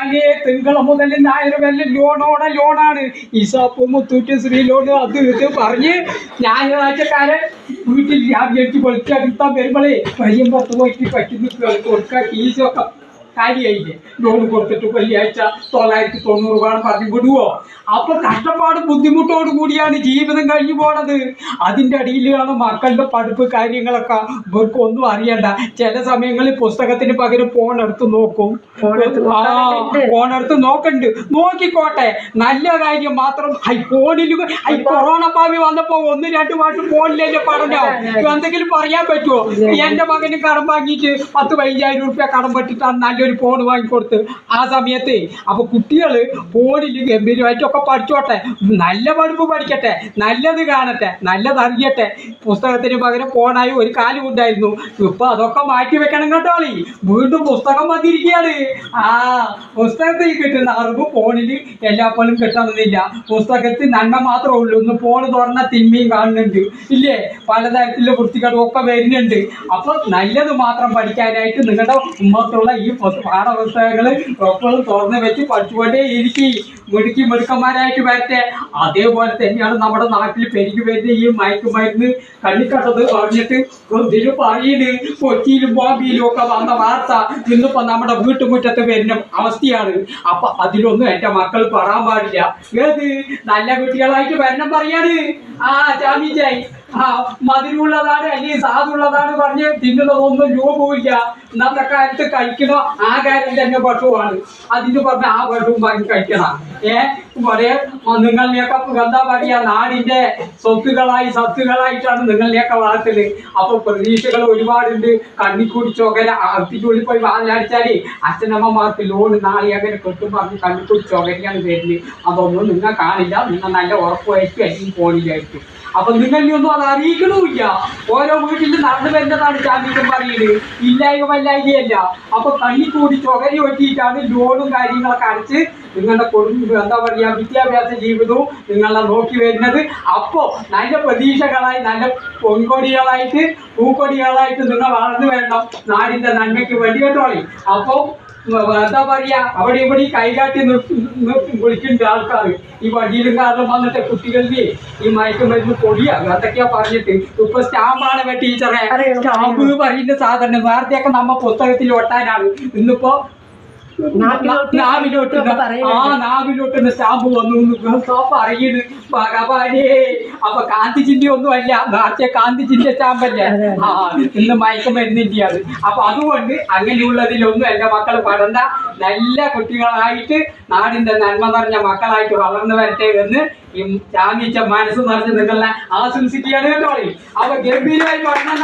അങ്ങനെ തിങ്കള മുതൽ ഞായറുമല്ല ലോണോടെ ലോണാണ്. ഇസാപ്പ് മുത്തൂറ്റ് ശ്രീ ലോണ് അത് ഇത് പറഞ്ഞ് ഞായറാഴ്ചക്കാരൻ വീട്ടിൽ ഞാൻ വിചാരിച്ച് അടുത്താൻ വരുമ്പോഴേ പയ്യൻ പുറത്ത് പോയിട്ട് പറ്റുന്ന കൊടുക്കുക ഫീസൊക്കെ കാര്യമായില്ലേ? ലോൺ കൊടുത്തിട്ട് വെള്ളിയാഴ്ച തൊള്ളായിരത്തി തൊണ്ണൂറ് രൂപയാണ് പറഞ്ഞു വിടുവോ? അപ്പൊ കഷ്ടപ്പാട് ബുദ്ധിമുട്ടോട് കൂടിയാണ് ജീവിതം കഴിഞ്ഞു പോണത്. അതിന്റെ അടിയിലാണ് മക്കളുടെ പഠിപ്പ് കാര്യങ്ങളൊക്കെ ഇവർക്ക് ഒന്നും അറിയണ്ട. ചില സമയങ്ങളിൽ പുസ്തകത്തിന് പകരം ഫോൺ എടുത്ത് നോക്കും. ആ ഫോണെടുത്ത് നോക്കണ്ട്. നോക്കിക്കോട്ടെ. നല്ല കാര്യം മാത്രം. ഐ ഫോണിൽ ഐ കൊറോണ ഭാവി വന്നപ്പോ ഒന്ന് രണ്ട് പാട്ട് ഫോണിലല്ലേ പറഞ്ഞോ? എന്തെങ്കിലും പറയാൻ പറ്റുമോ എന്റെ മകന് കടം വാങ്ങിയിട്ട് പത്ത് പതിനഞ്ചായിരം റുപ്യ കടം പറ്റിട്ടാണ് ഒരു ഫോൺ വാങ്ങിക്കൊടുത്ത് ആ സമയത്ത്. അപ്പോൾ കുട്ടികൾ ഫോണിൽ ഗംഭീരമായിട്ടൊക്കെ പഠിച്ചോട്ടെ. നല്ല പഠിപ്പ് പഠിക്കട്ടെ. നല്ലത് കാണട്ടെ. നല്ലത് അറിയട്ടെ പുസ്തകത്തിന് പകരം ഫോണായി ഒരു കാലം ഉണ്ടായിരുന്നു. ഇപ്പൊ അതൊക്കെ മാറ്റി വെക്കണം കേട്ടോളി വീണ്ടും പുസ്തകം വന്നിരിക്കുകയാണ് ആ പുസ്തകത്തിൽ കിട്ടുന്ന അറിവ് ഫോണിൽ എല്ലാ പോലും കിട്ടണമെന്നില്ല. പുസ്തകത്തിൽ നന്മ മാത്രമേ ഉള്ളൂ. ഒന്ന് ഫോൺ തുറന്ന തിന്മയും കാണുന്നുണ്ട്. ഇല്ലേ? പലതരത്തിലുള്ള വൃത്തികളും ഒക്കെ വരുന്നുണ്ട്. അപ്പൊ നല്ലത് മാത്രം പഠിക്കാനായിട്ട് നിങ്ങളുടെ ഉമ്മത്തുള്ള ഈ പുസ്ത- പാഠപുസ്തകങ്ങൾ എപ്പോഴും തുറന്ന് വെച്ച് പഠിച്ചുകൊണ്ടേ ഇരിക്കും. മിടുക്കി മിടുക്കന്മാരായിട്ട് വരട്ടെ. അതേപോലെ തന്നെയാണ് നമ്മുടെ നാട്ടിൽ പെരുകി വരുന്ന ഈ മയക്കുമരുന്ന് കണ്ണിക്കട്ടത് പറഞ്ഞിട്ട് എന്തിനു പറയുന്നത് കൊച്ചിയിലും ബോംബെയിലും ഒക്കെ വന്ന വാർത്ത ഇന്നിപ്പോ നമ്മുടെ വീട്ടുമുറ്റത്ത് വരുന്ന അവസ്ഥയാണ്. അപ്പൊ അതിലൊന്നും എന്റെ മക്കൾ പറയാൻ പാടില്ല. ഏത്? നല്ല കുട്ടികളായിട്ട് വരണം പറയാണ്. ആ ചാമിച്ചായി ആ മതിലുള്ളതാണ് അല്ലെങ്കിൽ സാധുള്ളതാണ് പറഞ്ഞ് തിന്നുന്നതൊന്നും രൂപമില്ല. നല്ല കാലത്ത് കഴിക്കണോ ആ കാര്യം തന്നെ ഭക്ഷണമാണ് അതിന് പറഞ്ഞ ആ ഭക്ഷണം വാങ്ങി കഴിക്കണം. ഏ? ഒരേ നിങ്ങളിലേക്ക് എന്താ പറയാ നാടിന്റെ സ്വത്തുകളായി സത്തുകളായിട്ടാണ് നിങ്ങളിലേക്ക് വളർത്തൽ. അപ്പൊ പ്രതീക്ഷകൾ ഒരുപാടുണ്ട്. കണ്ണിക്കൂടി ചോകര അത്തിക്കുള്ളിൽ പോയി വാതിലടിച്ചാൽ അച്ഛനമ്മമാർക്ക് ലോൺ നാളെ അങ്ങനെ കെട്ടും പറഞ്ഞ് കണ്ണിക്കൂടി ചോകരിയാണ് വരുന്നത് അതൊന്നും നിങ്ങൾ കാണില്ല. നിങ്ങൾ നല്ല ഉറപ്പായിരിക്കും അല്ലെങ്കിൽ ഫോണിലായിരിക്കും അപ്പൊ നിങ്ങൾ ഒന്നും അത് അറിയിക്കണമില്ല. ഓരോ വീട്ടിൽ നടന്നു വരുന്നതാണ് ചാമ്പ്യൻ പറയുന്നത് ഇല്ലായ്മ വല്ലായ്കയല്ല അപ്പൊ കണ്ണിക്കൂടി ചൊകരി ഒറ്റിയിട്ടാണ് ലോണും കാര്യങ്ങളൊക്കെ അടച്ച് നിങ്ങളുടെ കുടുംബ എന്താ പറയുക വിദ്യാഭ്യാസ ജീവിതവും നിങ്ങളെ നോക്കി വരുന്നത്. അപ്പോ നല്ല പ്രതീക്ഷകളായി നല്ല പൊൻകൊടികളായിട്ട് പൂക്കൊടികളായിട്ട് നിങ്ങൾ വളർന്നു വേണം നാടിന്റെ നന്മയ്ക്ക് വേണ്ടി കേട്ടോളി അപ്പൊ എന്താ പറയാ അവിടെ ഇവിടെ കൈകാട്ടി നിർത്തി വിളിക്കുന്ന വിളിക്കുന്നുണ്ട് ആൾക്കാർ ഈ വഴിയിലും കാരണം വന്നിട്ട് കുട്ടികൾക്ക് ഈ മയക്കുമരുന്ന് പൊടിയാകും. അതൊക്കെയാ പറഞ്ഞിട്ട്. ഇപ്പൊ സ്റ്റാമ്പാണ് ടീച്ചറെ. സ്റ്റാമ്പ് പറയുന്ന സാധനം നേരത്തെയൊക്കെ നമ്മ പുസ്തകത്തിൽ ഒട്ടാനാണ്. ഇന്നിപ്പോ നാവിലോട്ട് ആ നാവിലോട്ട് സ്റ്റാമ്പ് വന്നു എന്ന് പറയുന്നത് ഭഗവാനേ അപ്പൊ കാന്തിജിന്റെ ഒന്നും അല്ല നേരത്തെ കാന്തിജിന്റെ സ്റ്റാമ്പല്ലേ. ആ ഇന്ന് മയക്കുമരുന്നിന്റെയാണ് അപ്പൊ അതുകൊണ്ട് അങ്ങനെയുള്ളതിലൊന്നും എന്റെ മക്കൾ പഠന. നല്ല കുട്ടികളായിട്ട് നാടിന്റെ നന്മ നിറഞ്ഞ മക്കളായിട്ട് വളർന്നു വരട്ടെ എന്ന് ഈ ചാമിച്ച മനസ്സ് നിറഞ്ഞ് നിങ്ങളെ ആശംസിക്കുകയാണ് കേട്ടോ. അപ്പൊ ഗംഭീരമായി പഠനം